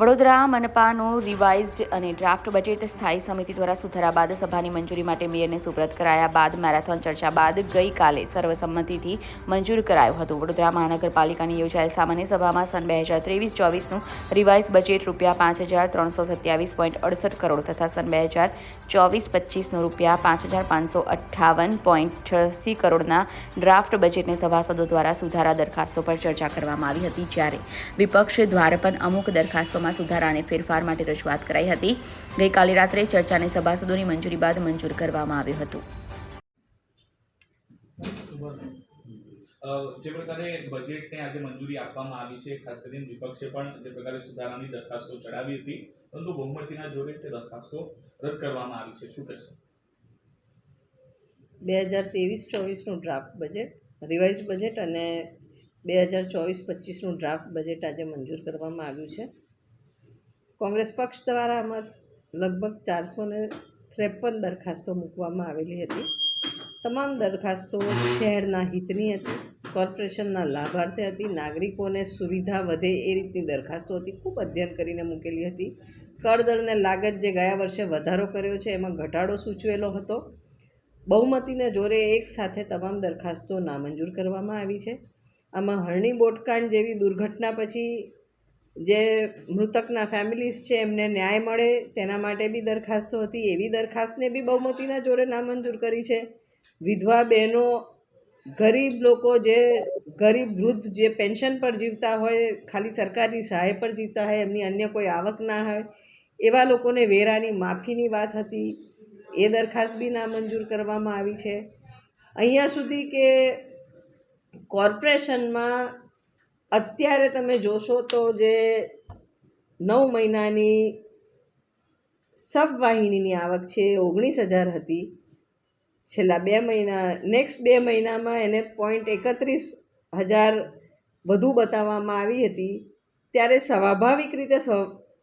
વડોદરા, મનપાનું રિવાઇઝડ અને draft budget સ્થાયી સમિતિ દ્વારા સુધારા બાદ સભાની મંજૂરી માટે મેયરને સુપ્રત કરાયા બાદ મેરેથોન ચર્ચા બાદ ગઈકાલે સર્વસંમતિથી મંજૂર કરાયું હતું. વડોદરા મહાનગરપાલિકાની યોજાયેલ સામાન્ય સભામાં સન બે હજાર ત્રેવીસ ચોવીસનું રિવાઇઝ બજેટ રૂપિયા પાંચ હજાર ત્રણસો સત્યાવીસ પોઈન્ટ અડસઠ કરોડ તથા સન બે હજાર ચોવીસ પચીસનું રૂપિયા પાંચ હજાર પાંચસો અઠ્ઠાવન પોઈન્ટ છ્યાસી કરોડના ડ્રાફ્ટ બજેટને સભાસદો દ્વારા સુધારા દરખાસ્તો પર ચર્ચા કરવામાં આવી હતી જ્યારે વિપક્ષ દ્વારા પણ અમુક દરખાસ્તોમાં સુધારા અને ફેરફાર માટે રજૂઆત કરાઈ હતી. ગઈકાલે રાત્રે ચર્ચાને સભાસદોની મંજૂરી બાદ મંજૂર કરવામાં આવ્યું હતું. જે પ્રકારે બજેટને આજે મંજૂરી આપવામાં આવી છે ખાસ કરીને વિપક્ષે પણ જે પ્રકારે સુધારાની દરખાસ્તો ચડાવી હતી પરંતુ બહુમતીના જોડે તે દરખાસ્તો રદ કરવામાં આવી છે. શું કહેશો? બે હજાર ત્રેવીસ ચોવીસનું ડ્રાફ્ટ બજેટ રિવાઇઝ બજેટ અને બે હજાર ચોવીસ પચીસનું ડ્રાફ્ટ બજેટ આજે મંજૂર કરવામાં આવ્યું છે. કોંગ્રેસ પક્ષ દ્વારા આમાં લગભગ ચારસો ને ત્રેપન દરખાસ્તો મૂકવામાં આવેલી હતી. તમામ દરખાસ્તો શહેરના હિતની હતી, કોર્પોરેશનના લાભાર્થે હતી, નાગરિકોને સુવિધા વધે એ રીતની દરખાસ્તો હતી, ખૂબ અધ્યયન કરીને મૂકેલી હતી. કરદળને લાગત જે ગયા વર્ષે વધારો કર્યો છે, એમાં ઘટાડો સૂચવેલો હતો. બહુમતીને જોરે એક સાથે તમામ દરખાસ્તો નામંજૂર કરવામાં આવી છે. આમાં હરણી બોટકાંડ જેવી દુર્ઘટના પછી જે મૃતકના ફેમિલીઝ છે, એમને ન્યાય મળે, તેના માટે બી દરખાસ્તો હતી. એવી દરખાસ્તને બી બહુમતીના જોરે નામંજૂર કરી છે. વિધવા બહેનો, ગરીબ લોકો જે, ગરીબ વૃદ્ધ જે પેન્શન પર જીવતા હોય, ખાલી સરકારની સહાય પર જીવતા હોય, એમની અન્ય કોઈ આવક ના હોય, એવા લોકોને વેરાની માફીની વાત હતી. એ દરખાસ્ત બી નામંજૂર કરવામાં આવી છે. અહીંયા સુધી કે કોર્પોરેશનમાં અત્યારે તમે જોશો તો જે નવ મહિનાની સબવાહિનીની આવક છે એ ઓગણીસ હજાર હતી. છેલ્લા બે મહિના નેક્સ્ટ બે મહિનામાં એને પોઈન્ટ એકત્રીસ હજાર વધુ બતાવવામાં આવી હતી. ત્યારે સ્વાભાવિક રીતે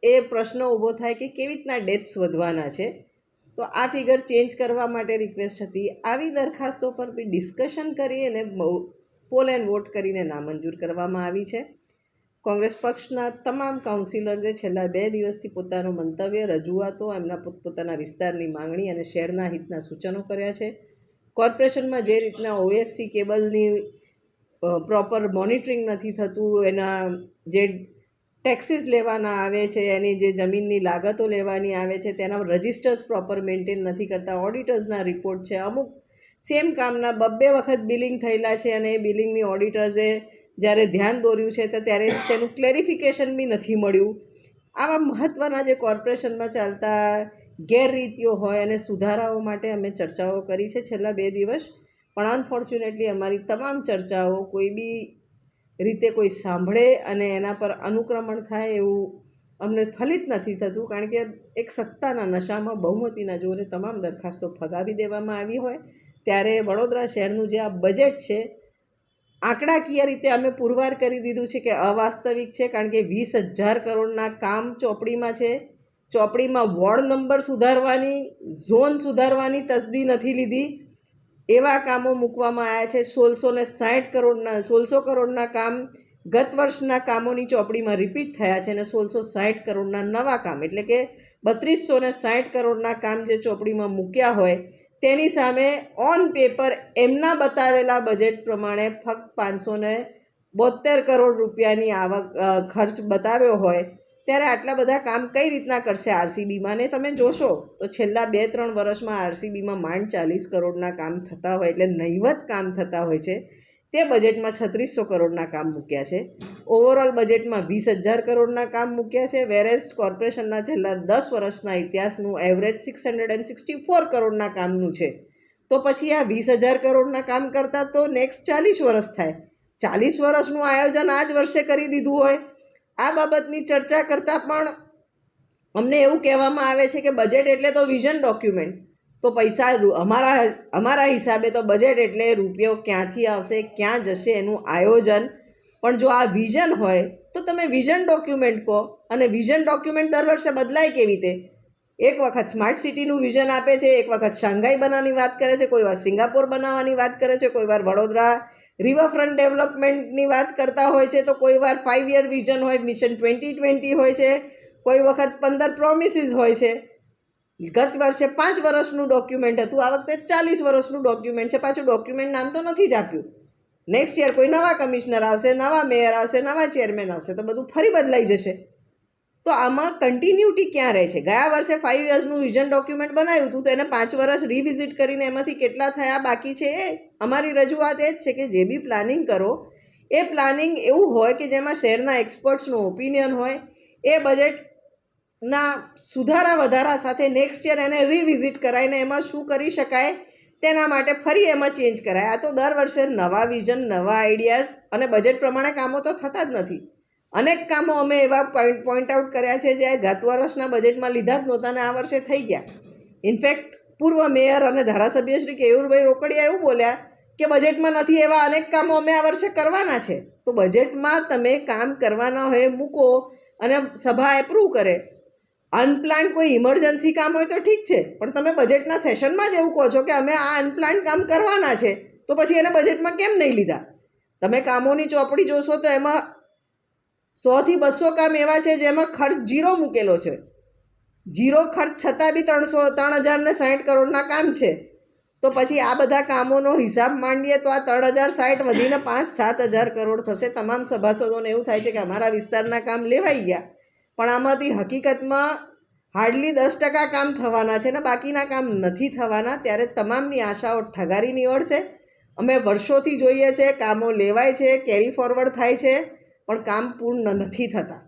એ પ્રશ્ન ઊભો થાય કે કેવી રીતના ડેથ્સ વધવાના છે? તો આ ફિગર ચેન્જ કરવા માટે રિક્વેસ્ટ હતી. આવી દરખાસ્તો પર બી ડિસ્કશન કરી અને બહુ પોલ એન્ડ વોટ કરીને નામંજૂર કરવામાં આવી છે. કોંગ્રેસ પક્ષના તમામ કાઉન્સિલર્સે છેલ્લા બે દિવસથી પોતાનું મંતવ્ય રજૂઆતો એમના પોતપોતાના વિસ્તારની માંગણી અને શહેરના હિતના સૂચનો કર્યા છે. કોર્પોરેશનમાં જે રીતના ઓએફસી કેબલની પ્રોપર મોનિટરિંગ નથી થતું, એના જે ટેક્સીસ લેવાના આવે છે, એની જે જમીનની લાગતો લેવાની આવે છે, તેના રજિસ્ટર્સ પ્રોપર મેન્ટેન નથી કરતા, ઓડિટર્સના રિપોર્ટ છે, અમુક સેમ કામના બબ્બે વખત બિલિંગ થયેલા છે અને એ બિલિંગની ઓડિટર્સે જ્યારે ધ્યાન દોર્યું છે તો ત્યારે તેનું ક્લેરિફિકેશન બી નથી મળ્યું. આવા મહત્ત્વના જે કોર્પોરેશનમાં ચાલતા ગેરરીતિઓ હોય અને સુધારાઓ માટે અમે ચર્ચાઓ કરી છે છેલ્લા બે દિવસ. પણ અનફોર્ચ્યુનેટલી અમારી તમામ ચર્ચાઓ કોઈ બી રીતે કોઈ સાંભળે અને એના પર અનુક્રમણ થાય એવું અમને ફલિત નથી થતું, કારણ કે એક સત્તાના નશામાં બહુમતીના જોરે તમામ દરખાસ્તો ફગાવી દેવામાં આવી હોય. ત્યારે વડોદરા શહેરનું જે આ બજેટ છે, આંકડાકીય રીતે અમે પુરવાર કરી દીધું છે કે અવાસ્તવિક છે, કારણ કે વીસ હજાર કરોડના કામ ચોપડીમાં છે. ચોપડીમાં વોર્ડ નંબર સુધારવાની, ઝોન સુધારવાની તસદી નથી લીધી. એવા કામો મૂકવામાં આવ્યા છે. સોળસો ને સાઠ કરોડના, સોળસો કરોડના કામ ગત વર્ષના કામોની ચોપડીમાં રિપીટ થયા છે અને સોળસો સાઠ કરોડના નવા કામ, એટલે કે બત્રીસો ને સાઠ કરોડના કામ જે ચોપડીમાં મૂક્યા હોય તેની સામે ઓન પેપર એમના બતાવેલા બજેટ પ્રમાણે ફક્ત પાંચસો ને બોતેર કરોડ રૂપિયાની આવક ખર્ચ બતાવ્યો હોય, ત્યારે આટલા બધા કામ કઈ રીતના કરશે આરસીબીમાં? ને તમે જોશો તો છેલ્લા બે ત્રણ વર્ષમાં આરસીબીમાં માંડ ચાલીસ કરોડના કામ થતા હોય, એટલે નહિવત કામ થતા હોય છે. તે બજેટમાં છત્રીસો કરોડના કામ મૂક્યા છે. ઓવરઓલ બજેટમાં વીસ હજાર કરોડના કામ મૂક્યા છે. વેરેસ કોર્પોરેશનના છેલ્લા દસ વર્ષના ઇતિહાસનું average six hundred and sixty four કરોડના કામનું છે. તો પછી આ વીસ હજાર કરોડના કામ કરતાં તો નેક્સ્ટ ચાલીસ વર્ષ થાય. ચાલીસ વર્ષનું આયોજન આ જ વર્ષે કરી દીધું હોય. આ બાબતની ચર્ચા કરતાં પણ અમને એવું કહેવામાં આવે છે કે બજેટ એટલે તો વિઝન ડોક્યુમેન્ટ તો પૈસા અમારા અમારા હિસાબે તો બજેટ એટલે રૂપિયો ક્યાંથી આવશે, ક્યાં જશે એનું આયોજન. પણ જો આ વિઝન હોય, તો તમે વિઝન ડોક્યુમેન્ટ કહો. અને વિઝન ડોક્યુમેન્ટ દર વર્ષે બદલાય કેવી રીતે? એક વખત સ્માર્ટ સિટીનું વિઝન આપે છે, એક વખત શાંઘાઈ બનાવવાની વાત કરે છે, કોઈ વાર સિંગાપોર બનાવવાની વાત કરે છે, કોઈ વાર વડોદરા રિવરફ્રન્ટ ડેવલપમેન્ટની વાત કરતા હોય છે, તો કોઈ વાર ફાઇવ યર વિઝન હોય મિશન ટ્વેન્ટી ટ્વેન્ટી હોય છે, કોઈ વખત પંદર પ્રોમિસીસ હોય છે. ગત વર્ષે પાંચ વર્ષનું ડોક્યુમેન્ટ હતું, આ વખતે ચાલીસ વર્ષનું ડોક્યુમેન્ટ છે. પાછું ડોક્યુમેન્ટ નામ તો નથી જ આપ્યું. નેક્સ્ટ યર કોઈ નવા કમિશનર આવશે, નવા મેયર આવશે, નવા ચેરમેન આવશે, તો બધું ફરી બદલાઈ જશે. તો આમાં કન્ટિન્યુટી ક્યાં રહે છે? ગયા વર્ષે ફાઇવ યર્સનું વિઝન ડોક્યુમેન્ટ બનાવ્યું હતું, તો એને પાંચ વર્ષ રિવિઝિટ કરીને એમાંથી કેટલા થયા બાકી છે એ અમારી રજૂઆત એ જ છે કે જે બી પ્લાનિંગ કરો, એ પ્લાનિંગ એવું હોય કે જેમાં શહેરના એક્સપર્ટ્સનું ઓપિનિયન હોય, એ બજેટના સુધારા વધારા સાથે નેક્સ્ટ યર એને રિવિઝિટ કરાવીને એમાં શું કરી શકાય તેના માટે ફરી એમાં ચેન્જ કરાય. આ તો દર વર્ષે નવા વિઝન નવા આઈડિયાઝ અને બજેટ પ્રમાણે કામો તો થતા જ નથી. અનેક કામો અમે એવા પોઈન્ટ પોઈન્ટ આઉટ કર્યા છે જે ગત વર્ષના બજેટમાં લીધા જ નહોતા અને આ વર્ષે થઈ ગયા. ઇનફેક્ટ પૂર્વ મેયર અને ધારાસભ્ય શ્રી કેયુરભાઈ રોકડિયા એવું બોલ્યા કે બજેટમાં નથી એવા અનેક કામો અમે આ વર્ષે કરવાના છે. તો બજેટમાં તમે કામ કરવાના હોય, મૂકો અને સભા એપ્રૂવ કરે. અનપ્લાન કોઈ ઇમરજન્સી કામ હોય તો ઠીક છે, પણ તમે બજેટના સેશનમાં જ એવું કહો છો કે અમે આ અનપ્લાન કામ કરવાના છે, તો પછી એને બજેટમાં કેમ નહીં લીધા? તમે કામોની ચોપડી જોશો તો એમાં સોથી બસો કામ એવા છે જેમાં ખર્ચ જીરો મૂકેલો છે. જીરો ખર્ચ છતાં બી ત્રણસો, ત્રણ હજાર ને સાઠ કરોડના કામ છે. તો પછી આ બધા કામોનો હિસાબ માંડીએ તો આ ત્રણ હજાર સાઠ વધીને પાંચ, સાત હજાર કરોડ થશે. તમામ સભાસદોને એવું થાય છે કે અમારા વિસ્તારના કામ લેવાઈ ગયા. પણ આમાંથી હકીકતમાં હાર્ડલી દસ ટકા કામ થવાના છે ને બાકીના કામ નથી થવાના, ત્યારે તમામની આશાઓ ઠગારી નીવડશે. અમે વર્ષોથી જોઈએ છે, કામો લેવાય છે, કેરી ફોરવર્ડ થાય છે, પણ કામ પૂર્ણ નથી થતા.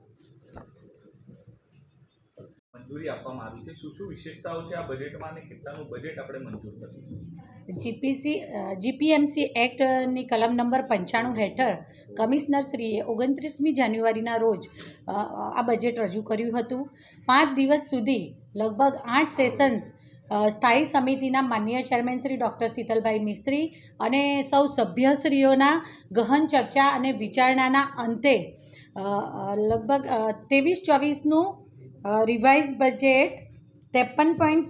મંજૂરી આપવામાં આવી છે. શું શું વિશેષતાઓ છે આ બજેટમાં અને કેટલાનું બજેટ આપણે મંજૂર કર્યું જીપીસી જીપીએમસી એક્ટની કલમ નંબર પંચાણું હેઠળ કમિશનરશ્રીએ ઓગણત્રીસમી જાન્યુઆરીના રોજ આ બજેટ રજૂ કર્યું હતું. પાંચ દિવસ સુધી લગભગ આઠ સેશન્સ સ્થાયી સમિતિના માન્ય ચેરમેન શ્રી ડૉક્ટર શીતલભાઈ મિસ્ત્રી અને સૌ સભ્યશ્રીઓના ગહન ચર્ચા અને વિચારણાના અંતે લગભગ ત્રેવીસ ચોવીસનું રિવાઇઝ બજેટ ત્રેપન પોઈન્ટ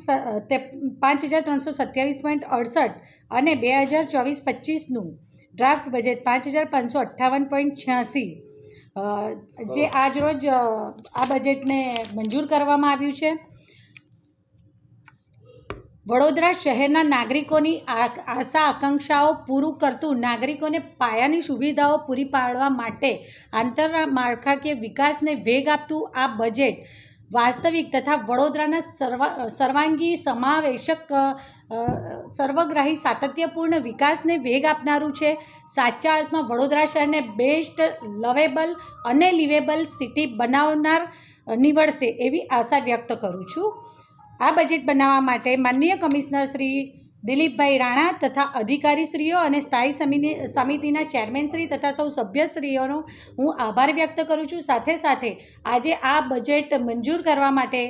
પાંચ હજાર ત્રણસો સત્યાવીસ પોઈન્ટ અડસઠ અને બે હજાર ચોવીસ પચીસનું ડ્રાફ્ટ બજેટ પાંચ હજાર પાંચસો અઠ્ઠાવન પોઈન્ટ છ્યાસી. જે આજરોજ આ બજેટને મંજૂર કરવામાં આવ્યું છે. વડોદરા શહેરના નાગરિકોની આ- આશા આકાંક્ષાઓ પૂરું કરતું નાગરિકોને પાયાની સુવિધાઓ પૂરી પાડવા માટે આંતરમાળખાકીય વિકાસને વેગ આપતું આ બજેટ વાસ્તવિક તથા વડોદરાના સર્વ, સર્વાંગી સમાવેશક સર્વગ્રાહી સાતત્યપૂર્ણ વિકાસને વેગ આપનારું છે. સાચા અર્થમાં વડોદરા શહેરને બેસ્ટ, લવેબલ અને લિવેબલ સિટી બનાવનાર નીવડશે એવી આશા વ્યક્ત કરું છું. આ બજેટ બનાવવા માટે માનનીય કમિશનર શ્રી દિલીપભાઈ રાણા તથા અધિકારીશ્રીઓ અને સ્થાયી સમિતિ સમિતિના ચેરમેનશ્રી તથા સૌ સભ્યશ્રીઓનો હું આભાર વ્યક્ત કરું છું. સાથે સાથે આજે આ બજેટ મંજૂર કરવા માટે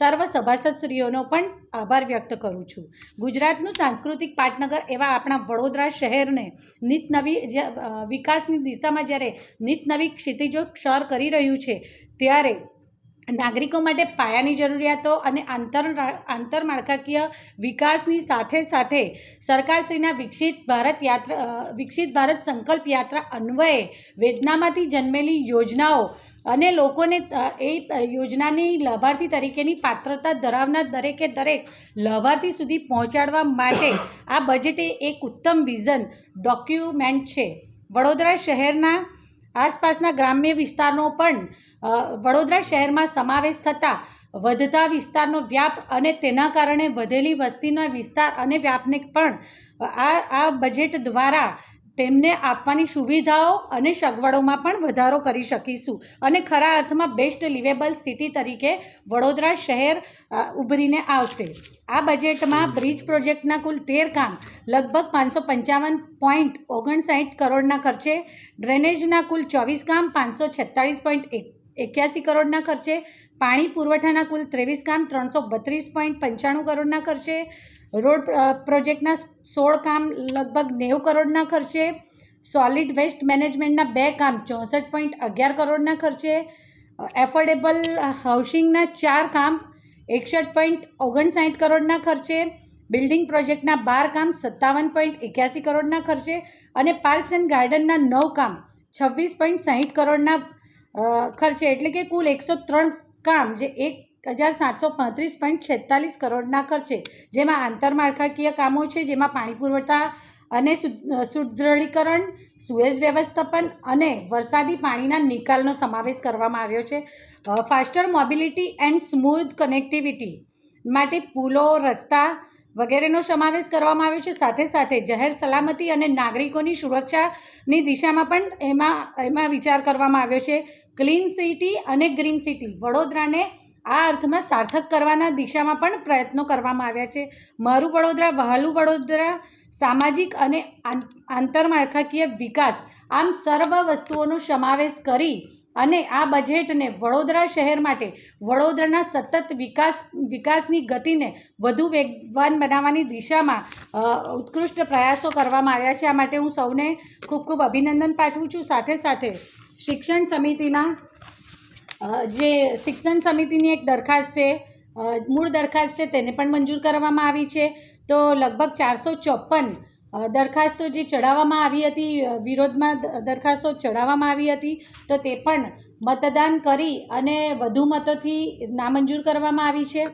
સર્વ સભાસદશ્રીઓનો પણ આભાર વ્યક્ત કરું છું. ગુજરાતનું સાંસ્કૃતિક પાટનગર એવા આપણા વડોદરા શહેરને નિત નવી વિકાસની દિશામાં જ્યારે નિત નવી ક્ષિતિજો ક્ષર કરી રહ્યું છે, ત્યારે નાગરિકો માટે પાયાની જરૂરિયાતો અને આંતર આંતરમાળખાકીય વિકાસની સાથે સાથે સરકારશ્રીના વિકસિત ભારત યાત્રા વિકસિત ભારત સંકલ્પ યાત્રા અન્વયે વેદનામાંથી જન્મેલી યોજનાઓ અને લોકોને એ યોજનાની લાભાર્થી તરીકેની પાત્રતા ધરાવનાર દરેકે દરેક લાભાર્થી સુધી પહોંચાડવા માટે આ બજેટે એક ઉત્તમ વિઝન, ડોક્યુમેન્ટ છે. વડોદરા શહેરના આસપાસના ગ્રામ્ય વિસ્તારનો પણ વડોદરા શહેરમાં સમાવેશ થતાં વધતા વિસ્તારનો વ્યાપ અને તેના કારણે વધેલી વસ્તીના વિસ્તાર અને વ્યાપને પણ આ આ બજેટ દ્વારા તેમને આપવાની સુવિધાઓ અને સગવડોમાં પણ વધારો કરી શકીશું. અને ખરા અર્થમાં બેસ્ટ લિવેબલ સિટી તરીકે વડોદરા શહેર ઉભરીને આવશે. આ બજેટમાં બ્રિજ પ્રોજેક્ટના કુલ તેર કામ, લગભગ પાંચસો પંચાવન પોઈન્ટ ઓગણસાઠ કરોડના ખર્ચે, ડ્રેનેજના કુલ ચોવીસ કામ, પાંચસો છેતાળીસ પોઈન્ટ એક એક્યાસી કરોડના ખર્ચે, પાણી પુરવઠાના કુલ ત્રેવીસ કામ, ત્રણસો બત્રીસ પોઈન્ટ પંચાણું કરોડના ખર્ચે રોડ પ્રોજેક્ટના સોળ કામ લગભગ નેવું કરોડના ખર્ચે સોલિડ વેસ્ટ મેનેજમેન્ટના બે કામ ચોસઠ પોઈન્ટ અગિયાર કરોડના ખર્ચે એફોર્ડેબલ હાઉસિંગના ચાર કામ એકસઠ પોઈન્ટ ઓગણસાઠ કરોડના ખર્ચે બિલ્ડિંગ પ્રોજેક્ટના બાર કામ સત્તાવન પોઈન્ટ એક્યાસી કરોડના ખર્ચે અને પાર્ક્સ એન્ડ ગાર્ડનના નવ કામ છવ્વીસ પોઈન્ટ સાહીઠ કરોડના ખર્ચે. એટલે કે કુલ એકસો ત્રણ કામ, જે એક હજાર સાતસો પાંત્રીસ પોઈન્ટ છેતાલીસ કરોડના ખર્ચે, જેમાં આંતરમાળખાકીય કામો છે, જેમાં પાણી પુરવઠા અને સુદૃઢીકરણ સુએઝ વ્યવસ્થાપન અને વરસાદી પાણીના નિકાલનો સમાવેશ કરવામાં આવ્યો છે. Faster mobility and smooth connectivity માટે પુલો, રસ્તા વગેરેનો સમાવેશ કરવામાં આવ્યો છે. સાથે સાથે જાહેર સલામતી અને નાગરિકોની સુરક્ષાની દિશામાં પણ એમાં એમાં વિચાર કરવામાં આવ્યો છે. ક્લીન સિટી અને ગ્રીન સિટી વડોદરાને આ અર્થમાં સાર્થક કરવાના દિશામાં પણ પ્રયત્નો કરવામાં આવ્યા છે. મારું વડોદરા, વહાલું વડોદરા, સામાજિક અને આંત- આંતરમાળખાકીય વિકાસ, આમ સર્વ વસ્તુઓનો સમાવેશ કરી અને આ બજેટને વડોદરા શહેર માટે વડોદરાના સતત વિકાસ, વિકાસની ગતિને વધુ વેગવાન બનાવવાની દિશામાં ઉત્કૃષ્ટ પ્રયાસો કરવામાં આવ્યા છે. આ માટે હું સૌને ખૂબ ખૂબ અભિનંદન પાઠવું છું. સાથે સાથે શિક્ષણ સમિતિના જે શિક્ષણ સમિતિની એક દરખાસ્ત છે મૂળ દરખાસ્ત છે, તેને પણ મંજૂર કરવામાં આવી છે. તો લગભગ ચારસો ચોપન દરખાસ્તો જે ચડાવવામાં આવી હતી વિરોધમાં દરખાસ્તો ચડાવવામાં આવી હતી, તો તે પણ મતદાન કરી અને વધુ મતોથી નામંજૂર કરવામાં આવી છે.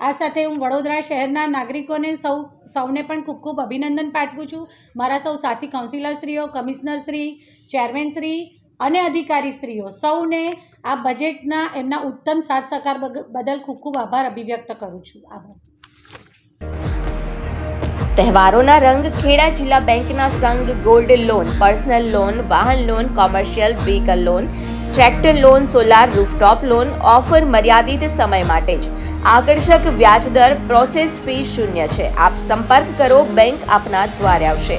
આ સાથે હું વડોદરા શહેરના નાગરિકોને સૌ, સૌને પણ ખૂબ ખૂબ અભિનંદન પાઠવું છું. મારા સૌ સાથી કાઉન્સિલરશ્રીઓ, કમિશનરશ્રી, ચેરમેનશ્રી અને અધિકારી સ્ત્રીઓ. સૌને આ બજેટના એમના ઉત્તમ સાથ સહકાર બદલ ખૂબ ખૂબ આભાર અભિવ્યક્ત કરું છું. આભાર. તહેવારોના રંગ ખેડા જિલ્લા બેંકના સંઘ ગોલ્ડ લોન, પર્સનલ લોન, વાહન loan, commercial vehicle loan, tractor loan, solar rooftop loan, offer મર્યાદિત સમય માટે જ. આકર્ષક વ્યાજદર પ્રોસેસ ફી શૂન્ય છે. આપ સંપર્ક કરો, બેંક આપના દ્વારે આવશે.